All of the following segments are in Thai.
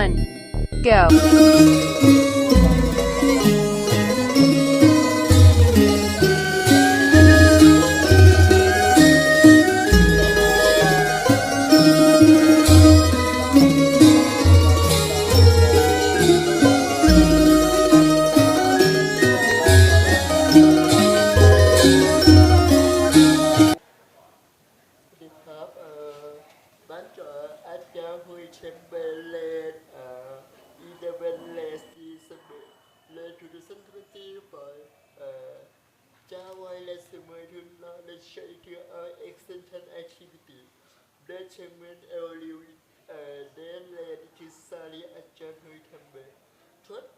one, go.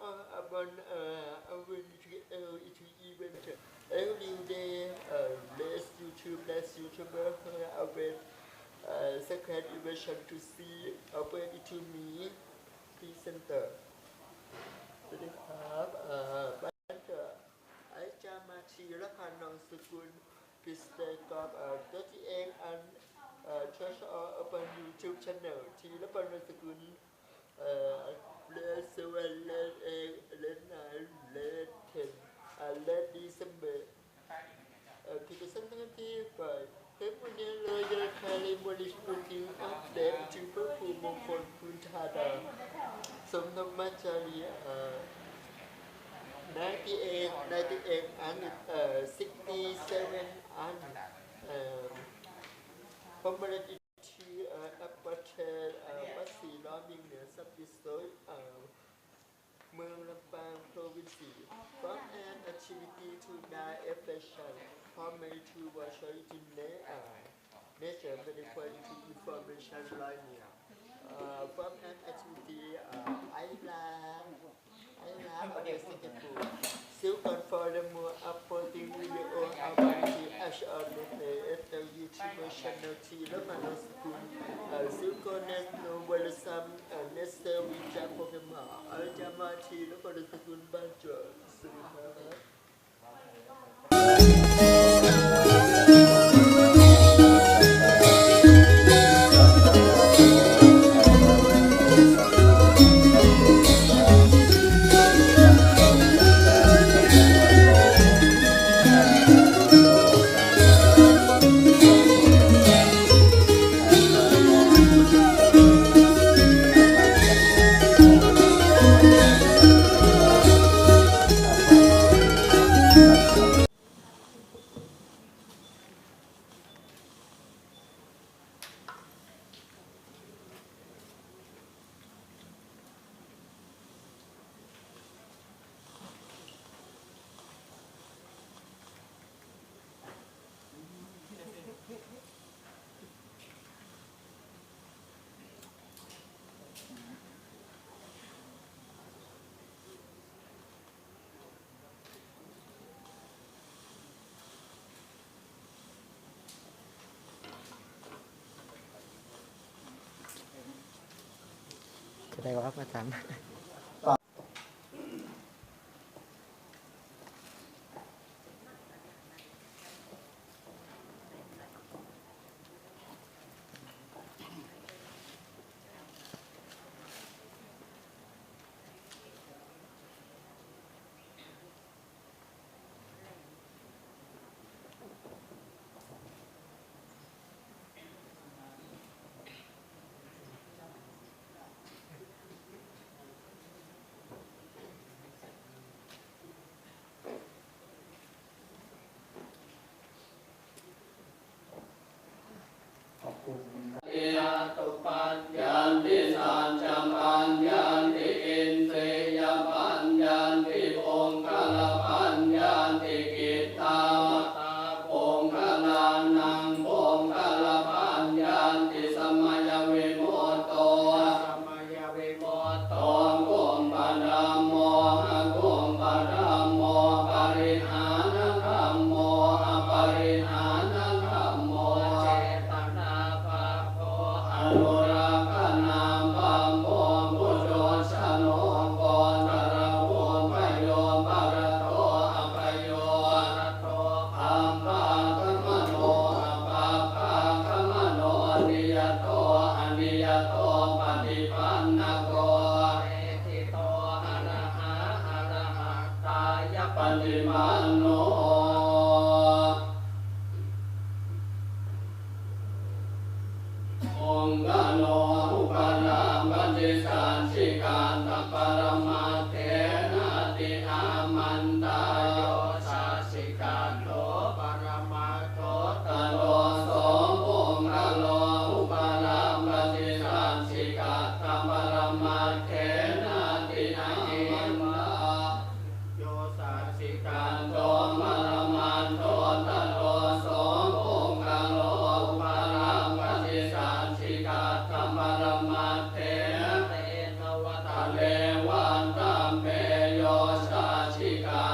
อาอับันเอ่ออเวนที่เอลที่อีเวนต์ Every day, uh, less YouTube, less YouTuber, uh, open uh, second invitation to see open it to me presenter สวัสดีครับเอ่อบ้านเกิดไอจามาชีรพันธ์นองสกุล พิสเตอร์กับเอ่อตัวที่เองอันเอ่อ Church of Open YouTube Channel ทีรพันธ์นองสกุลเอ่อเลสเวนเลนเองเลนนายเลนเทนเลนดีเซมเบอร์เอ่อที่จะสร้งที่ไปเฮ้ยวันนี้เลยจะคาลิมอลิชดูทีอัปเดตถึงพระภูมิมงคลพื้นธาดาสมธรรมจารีเอ่อ 98 98 and เอ่อ67 and เอ่อ community เอ่อ upper tail เอ่อวัดศรีล้อมยิงเหนือซับดิสโซยเอ่อเมืองลำปาง province from an activity to die affection from May to Warsaw to Nay เอ่อ nature medical information line here uh, from an activity uh, island Silver for the more upholding with on the YouTube channel Tila Manos Boom. Silver Nest No Wellesam and Nestle with Jack of the Ma. Aljama Tila for the Sagun Banjo. กุล still connect no well some Nestle วิจารณ์โปรแกรมอาจจะมาทีแล้วมันสกุลบ้านเจอสวัสดีครับจะได้ว่าประ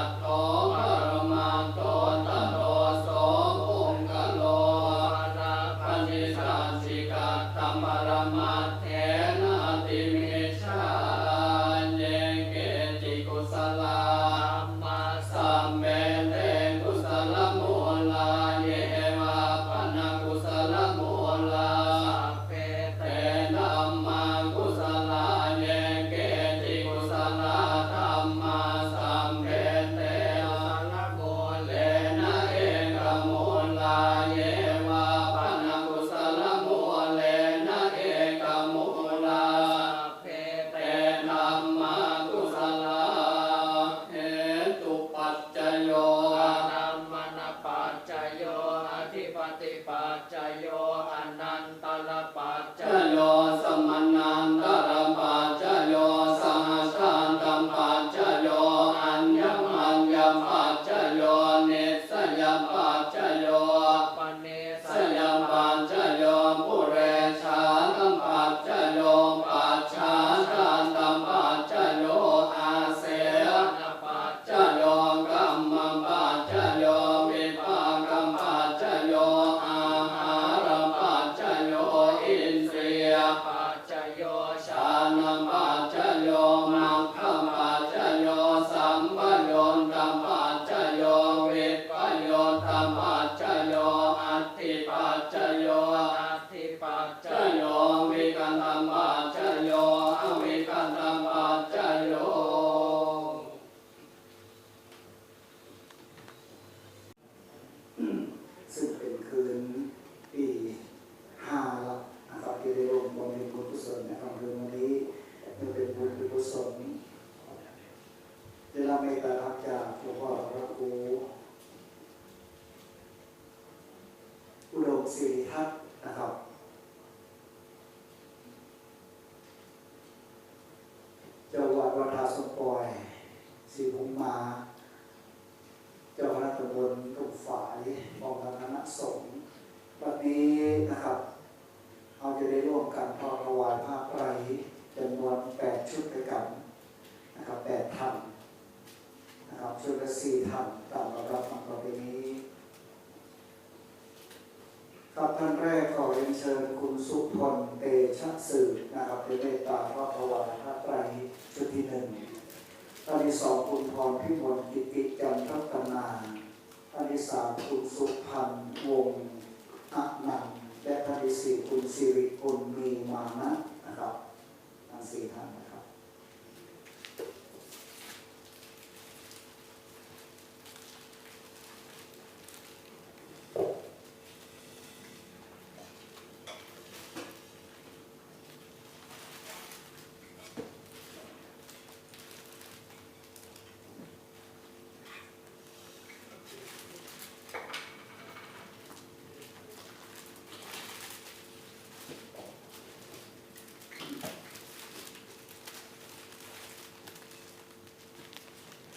กาโต เจ้าวัดาสมปอยศรีภูมิมา เจ้าคณะตำบลตุกฝ่ายมองคณะสงฆ์วันนี้นะครับเราจะได้ร่วมกันทอดถวายผ้าไตรจำนวนแปดชุดด้วยกันนะครับแปดท่านนะครับชุดละสี่ท่านตามระดับของต่อไปนี้ครับท่านแรกขอเรียนเชิญคุณสุพลเตชะสืบนะครับเป็นเมตตาทอดถวายผ้าไตร ท่านที่สองคุณพรพิมลกิติจันทรัตนาท่านที่สามคุณสุพันธ์วงศ์อนันและท่านที่สี่คุณสิริกุลมีมานะนะครับทั้งสี่ท่าน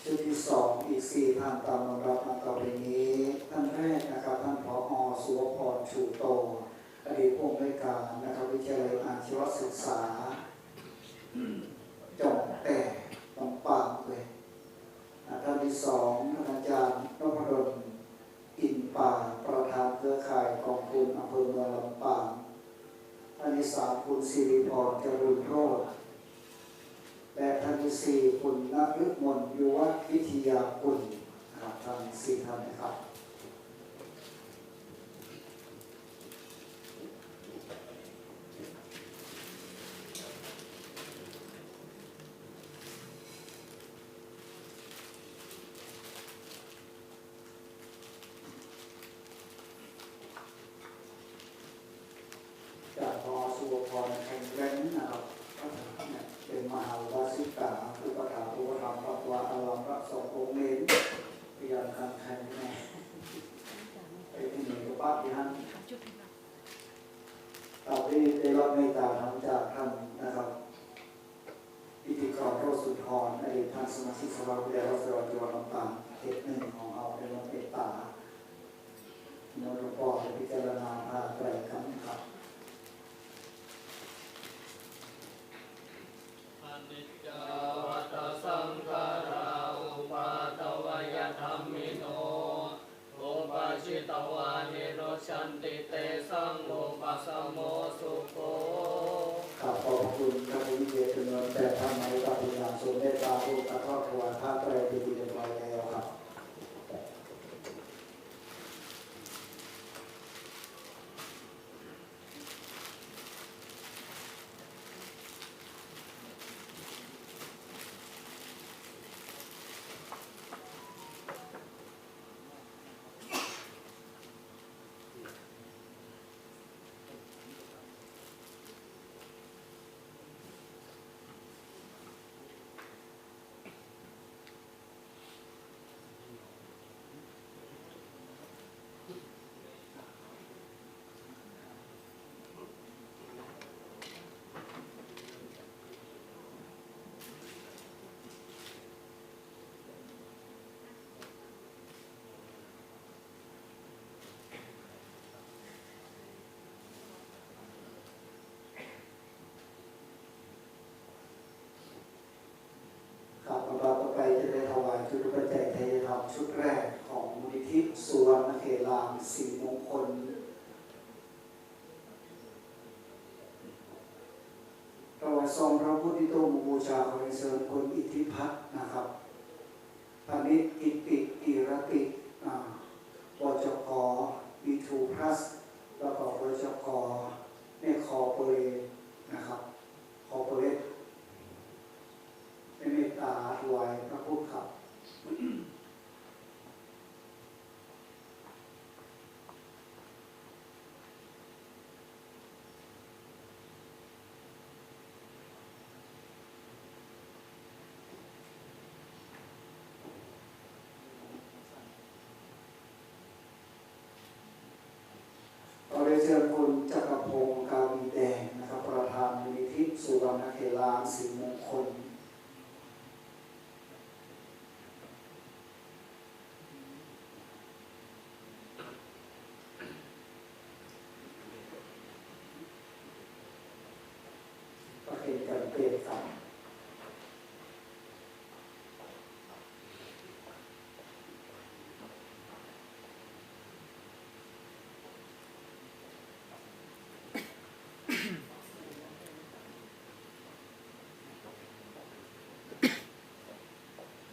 ชุดที่สองอีกสี่ท่านตามลำดับมาต่อไปนี้ท่านแรกนะครับท่านผอสุวพรชูโต อดีตผู้อำนวยการนะครับวิทยาลัยอาชีวศึกษาจงแต่ลำปางเลยท่านที่สองท่านอาจารย์นพดลอินป่าประธานเครือข่ายกองทุนอำเภอเมืองลำปางท่านที่สามคุณสิริพรเจริญโรจน์ แต่ท่านสีคุณนฤมลยุววิทยาคุณครับท่านสี่ท่านนะครับจากพอสุภพรแข่งแรงนะครับ ปถาอุปธรรมปักวาอารามพระสงฆ์องค์เน้นพยายามคันคันแน่ไอ้ที่หนึ่งก็ป้าที่ฮันเราได้ได้รับเมตตาธรรมจากท่านนะครับพิธีกรโรสสุนทรอดีตท่านสมาชิกสภาผู้แทนราษฎรจังหวัดลำปางเขตหนึ่งของเราเป็นวันเมตตาโนรปอจะพิจารณาพาไตรครั้งครับอ ถวายผ้าไตรเป็นที่เรียบร้อยแล้วครับ เราก็ไปจะได้ถวายจุดประจัยไทยธรรมชุดแรกของมูลนิธิสุวรรณเขลามสีมงคลถวายซองพระพุทธิโตมบูชาขอเสริญคนอิทธิพัฒน์นะครับพานิชอิติกิรติอ่าบจกบีทูพลัสแล้วก็บจกเนคอเปเรนะครับคอเปเรต เป็นเมตตาถวายพระพุทธครับ เริญคุณจักรพงศ์กาวีแดงนะครับ ประธานมูลนิธิสุวรรณเขลางสีมงคล ประเคนกันเปรตครับ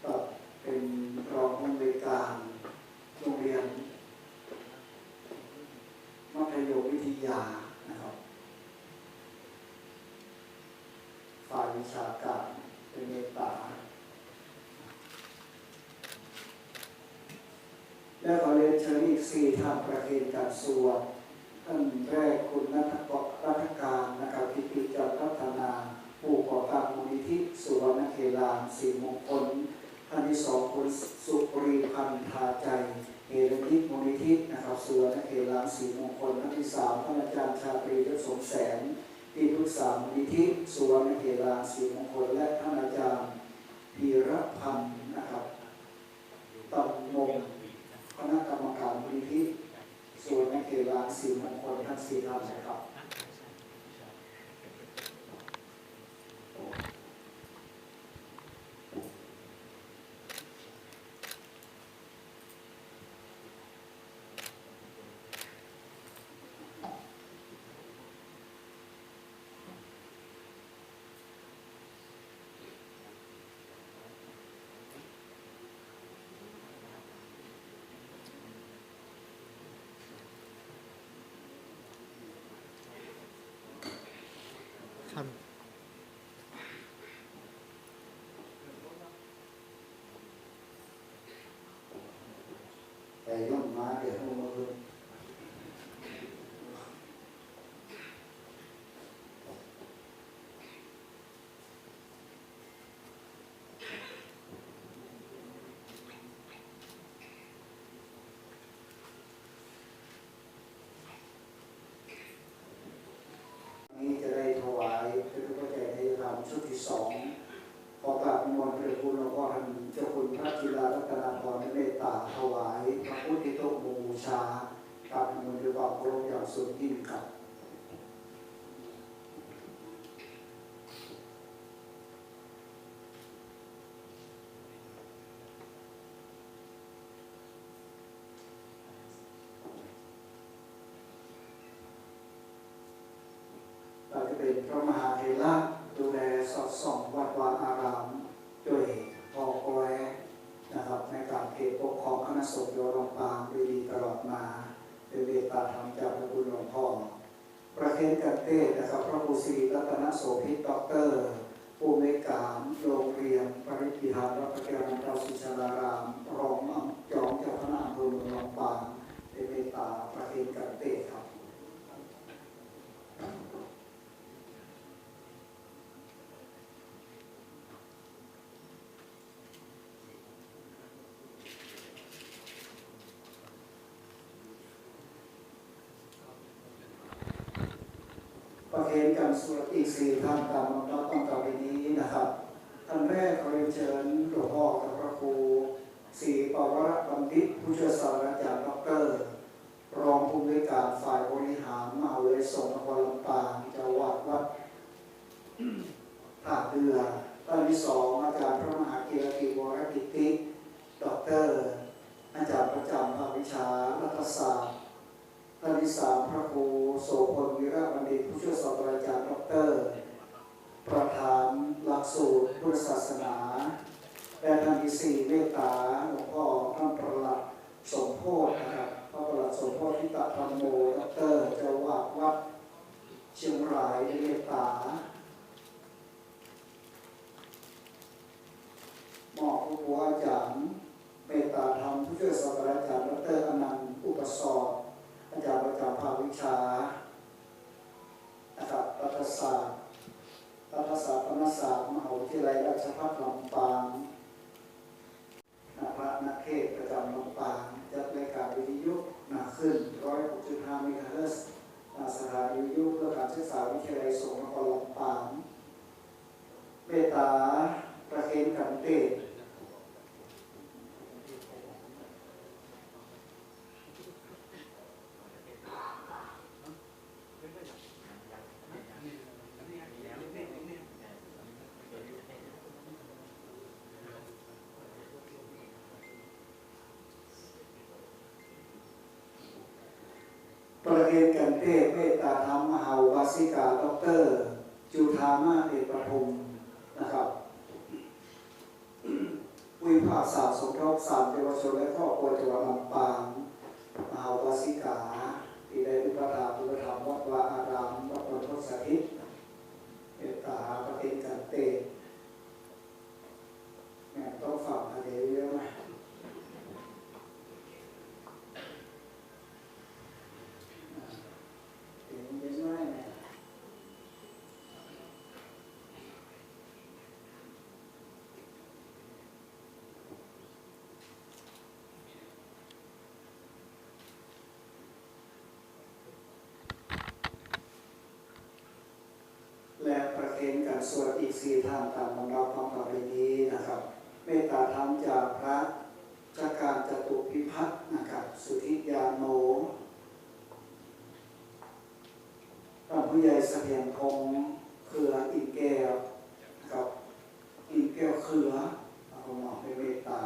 ก็เป็นรองผู้อำนวยการโรงเรียน มัธยมวิทยานะครับ ฝ่ายวิชาการเป็นเมตตา แล้วขอเรียนเชิญอีกสี่ท่านประเคนการสวดท่านแรกคุณนัทกรัฐการนะครับกิติจันทพัฒนา ผู้ก่อตั้งมูลนิธิสุวรรณเขลามสีมงคล ท่านที่สองคุณสุรีพันธ์ทาใจเอรนิตมูลนิธินะครับสุวรรณเขลามสีมงคลท่านที่สามท่านอาจารย์ชาตรียศสมแสนที่ปรึกษามูลนิธิสุวรรณเขลามสีมงคลและท่านอาจารย์พีรพันธ์นะครับตำมงคณะกรรมการมูลนิธิสุวรรณเขลามสีมงคลท่านสี่ท่านนะครับ ครับแต่ย่อมมาเดี๋ยวมือ ตนาพรเมตตาถวายพระพุทธโตบูชากับมูลด้วยความเคารพอย่างสูงยิ่งกับ เราจะเป็นพระมหาเถระดูแลสอดส่องวัดวาอารามด้วยพอแกวนะครับในการเขตปกครองคณะสงฆ์โยลำปางด้วยดีตลอดมาเป็นเวตาธรรมจากพระคุณหลวงพ่อ ประ เทศกันเทศนะครับพระครูศรีรัตนโสภิตด็อกเตอร์ผู้ในวยการโรงเรียนปริพิธานวัดพระแก้วน้ำเจ้าสุชาดาราม รองอำจองเจ้าคณะอำเภอเมืองลำปางเป็นเมตตาประเทศกันเทศครับ ประเคนกันสวดอีกสี่ท่านตามลำดับตั้งแต่วันนี้นะครับท่านแรกขอเรียนเชิญหลวงพ่อกับพระครูศรีปวรบัณฑิตผู้ช่วยศาสตราจารย์ดอกเตอร์ รองผู้อำนวยการฝ่ายบริหารมหาวิทยาลัยสงฆ์นครลำปางเจังหวัดวัดท่าเรือท่านที่สองอาจารย์พระมหาเกียรติวรกิติดอกเตอร์ อาจารย์ประจำภาควิชารัฐศาสตร์ท่านที่สามพระครู สพลวิระบัณฑิตผู้ช่วยศาสตราจารย์ดร ประธานหลักสูตรพุทธศาสนา และท่านที่สี่เมตตาหลวงพ่อท่านประหลัดสมโพธินะครับพระประหลัดสมโพธิตะธรรมโมดรเจ้าวาดวัดเชียงรายเมตตาหมอผู้บัวอาจารย์เมตตาธรรมผู้ช่วยศาสตราจารย์ดรอนันต์อุปสอบ อาจารย์ประจำภาควิชานะครับรัฐศาสตร์รัฐศาสตร์ธรรมศาสตร์มหาวิทยาลัยราชภัฏลำปางนักพระนักเทศประจำลำปางจัดรายการวิทยุหนาขึ้น106.5เมกะเฮิรตซ์สถานีวิทยุเพื่อการศึกษาวิทยาลัยสงฆ์นครลำปางเมตตาประเคนกันเตศ เระเคนกันเทศเมตตาธรรมมหาวัสิกาดอกเตอร์ จุธามาเอกประทุมนะครับ วิภาคศาสตร์สมทบสามเยาวชนและครอบครัวจังหวัดลำปางมหาวาสิกาที่ได้อุปถัมภ์อุปถัมภ์วัดวาอารามวัดบรรพตสถิตเมตตาประเคนกันเตศแม่ต้องฝากอะไรเยอะไหม เห็นเยอะไหมเนี่ย และประเคนการ สวดอีกสี่ท่านตามลำดับความต่อไปนี้นะครับ เมตตาธรรมจากพระจักการจตุพิพัฒน์นะครับ สุธิยาโนท่านผู้ใหญ่เสถียรพงษ์เครืออินแก้วนะครับอินแก้วเครือเอาหมอไปเมตตา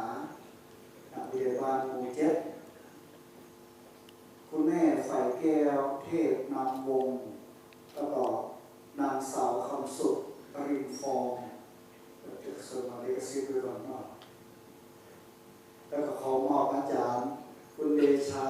ท่านผู้ใหญ่บ้านหมู่เจ็ดคุณแม่ฝ่ายแก้วเทพนามวงศ์แล้วก็ นางสาวคำสุขปรินฟองเราจะเสริมมาเรียก ซิด้วยก่อนเนาะแล้วก็ขอมอบอาจารย์ คุณเดชา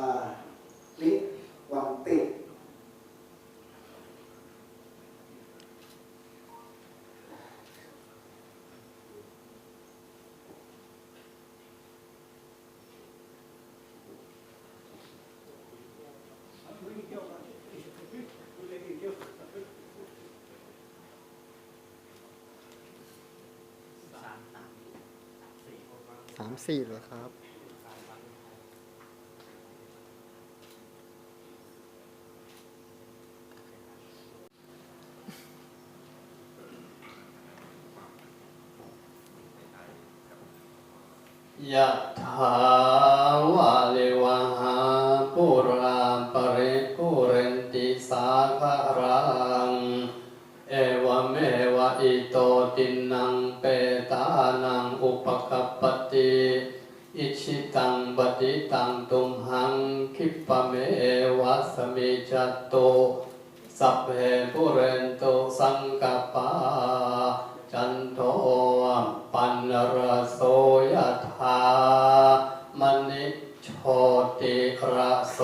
สามสี่เลยครับยะถาวะเลวะหาปุราปริปุเรนติสาคะร ปฏิตังตุมหังคิปเมวัสมิจัตโตสัพเพปุเรนโตสังกปาจันโทปันรโสยธามณิโชติระโส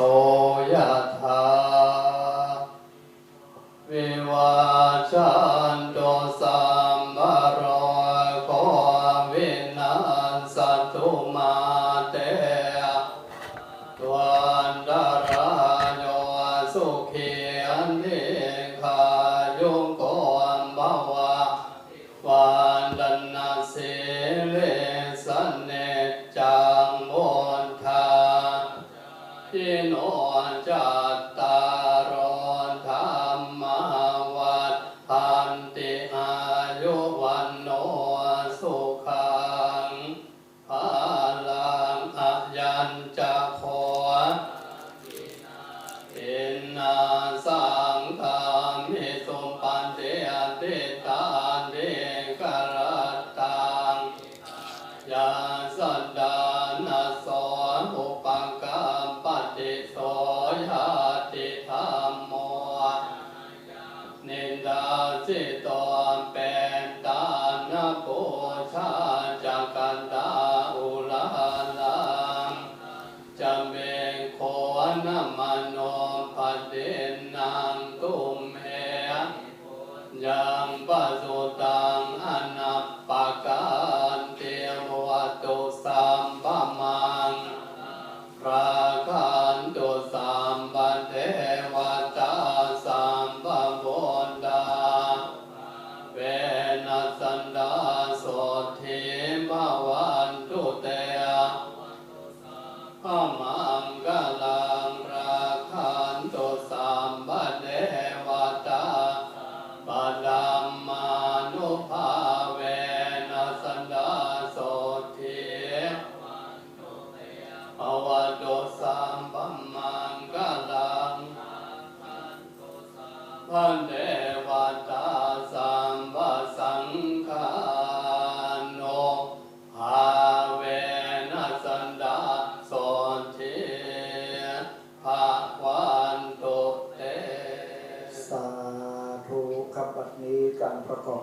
โคนะมโนปเดนังตุมเหยังปะสุตัง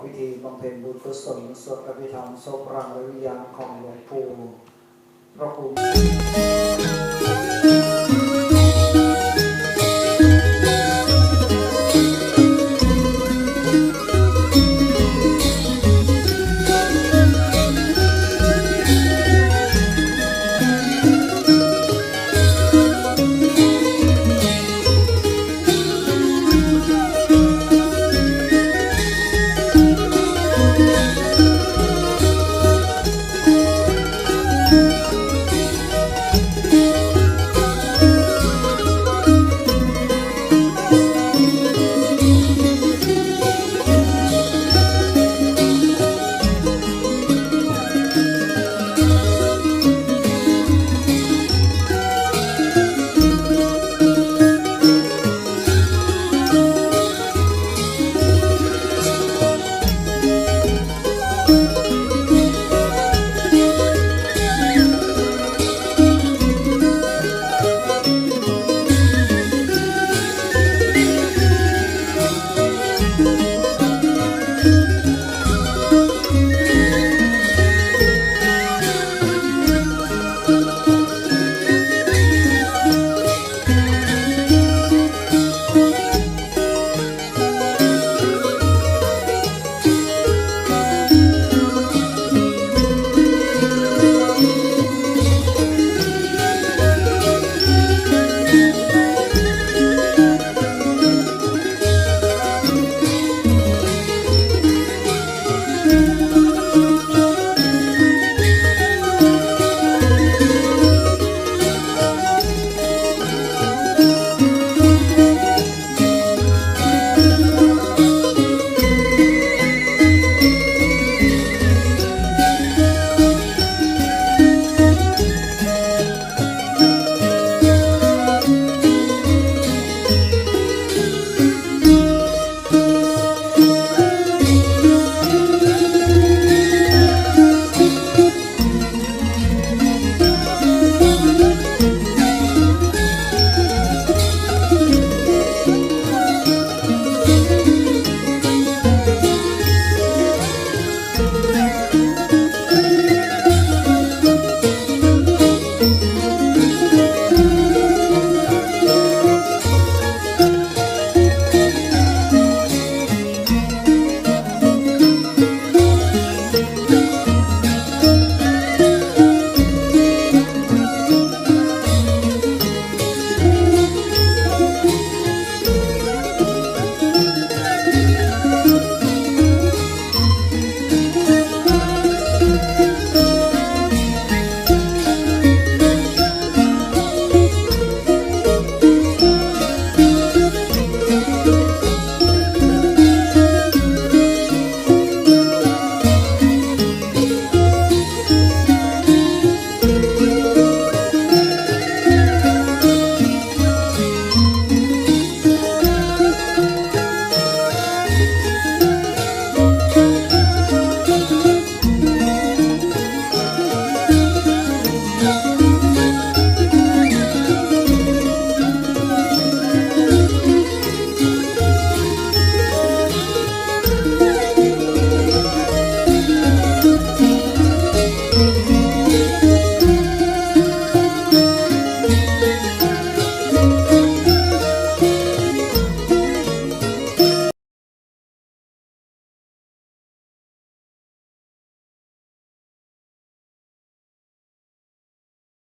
พิธีบำเพ็ญบุญกุศลสวดอภิธรรมศพรางวิญญาณของหลวงปู่พระคุณ